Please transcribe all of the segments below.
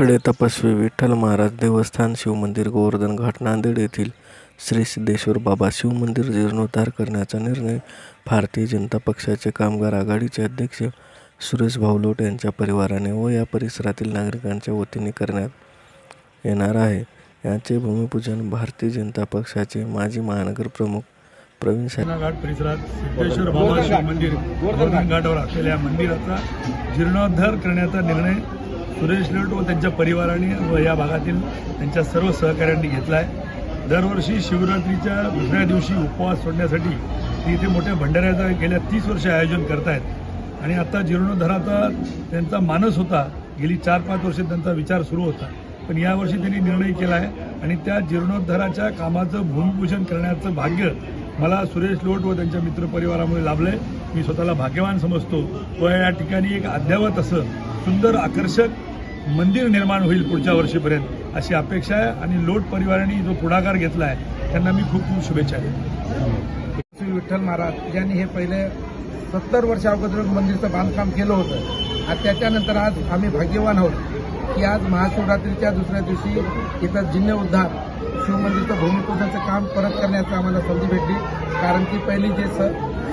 खडे तपस्वी विठ्ठल महाराज देवस्थान शिवमंदिर गोवर्धन घाट नांदेड येथील श्री सिद्धेश्वर बाबा शिवमंदिर जीर्णोद्धार करण्याचा निर्णय भारतीय जनता पक्षाचे कामगार आघाडीचे अध्यक्ष सुरेश भावलोट यांच्या परिवाराने व या परिसरातील नागरिकांच्या वतीने करण्यात येणार आहे. याचे भूमिपूजन भारतीय जनता पक्षाचे माजी महानगर प्रमुख प्रवीण घाट परिसरात सिद्धेश्वर बाबा शिव मंदिर गोवर्धन घाटावर असलेल्या मंदिराचा जीर्णोद्धार करण्याचा निर्णय सुरेश लोट व त्यांच्या परिवाराने व या भागातील त्यांच्या सर्व सहकाऱ्यांनी घेतला आहे दरवर्षी शिवरात्रीच्या दुसऱ्या दिवशी उपवास सोडण्यासाठी ते इथे मोठ्या भंडाऱ्याचं गेल्या तीस वर्ष आयोजन करतायत. आणि आता जीर्णोद्धाराचा त्यांचा मानस होता गेली चार पाच वर्ष त्यांचा विचार सुरू होता. पण यावर्षी त्यांनी निर्णय केला आहे आणि त्या जीर्णोद्धाराच्या कामाचं भूमिपूजन करण्याचं भाग्य मला सुरेश लोट व त्यांच्या मित्रपरिवारामुळे लाभलंय. मी स्वतःला भाग्यवान समजतो. व या ठिकाणी एक अद्यावत असं सुंदर आकर्षक मंदिर निर्माण होईल पुढच्या वर्षीपर्यंत अशी अपेक्षा आहे. आणि लोट परिवाराने जो पुढाकार घेतला आहे त्यांना मी खूप खूप शुभेच्छा देतो. श्री विठ्ठल महाराज यांनी हे पहिले सत्तर वर्ष अगोदर मंदिरचं बांधकाम केलं होतं आणि त्याच्यानंतर आज आम्ही भाग्यवान आहोत की आज महाशिवरात्रीच्या दुसऱ्या दिवशी इथं जिन्ह उद्धार शिवमंदिरचं भूमिपूजनाचं काम परत करण्याचं आम्हाला संधी भेटली. कारण की पहिली जे स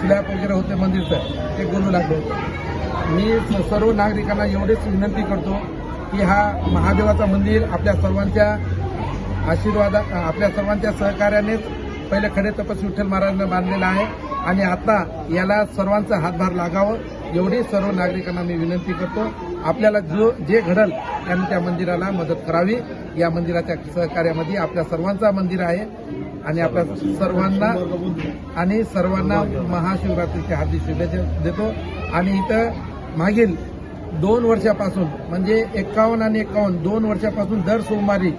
स्लॅब वगैरे होते मंदिरचं ते बोलू लागलं होतं. मी स- सर्व नागरिकांना एवढीच विनंती करतो की हा महादेवाचा मंदिर आपल्या सर्वांच्या आशीर्वादा आपल्या सर्वांच्या सहकार्यानेच पहिले खडे तपस्वी विठ्ठल महाराजांना बांधलेला आहे. आणि आता याला सर्वांचा हातभार लागावं एवढी सर्व नागरिकांना मी विनंती करतो. आपल्याला जो जे घडल त्यांनी त्या मंदिराला मदत करावी. या मंदिराच्या सहकार्यामध्ये आपल्या सर्वांचा मंदिर आहे. आणि आपल्या सर्वांना आणि सर्वांना महाशिवरात्रीच्या हार्दिक शुभेच्छा देतो. आणि इथं मागील दोन वर्षापासून म्हणजे एक्कावन्न आणि एक्कावन्न दोन वर्षापासून दर सोमवारी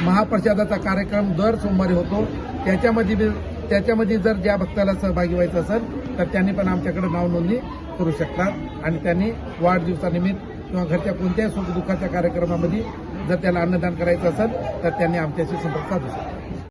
महाप्रसादाचा कार्यक्रम दर सोमवारी होतो. त्याच्यामध्ये त्याच्यामध्ये जर ज्या भक्ताला सहभागी व्हायचं असेल तर त्यांनी पण आमच्याकडे नाव नोंदणी करू शकतात. आणि त्यांनी वाढदिवसानिमित्त किंवा घरच्या कोणत्याही सुखदुःखाच्या कार्यक्रमामध्ये जर त्याला अन्नदान करायचं असेल तर त्यांनी आमच्याशी संपर्क साधू शकतात.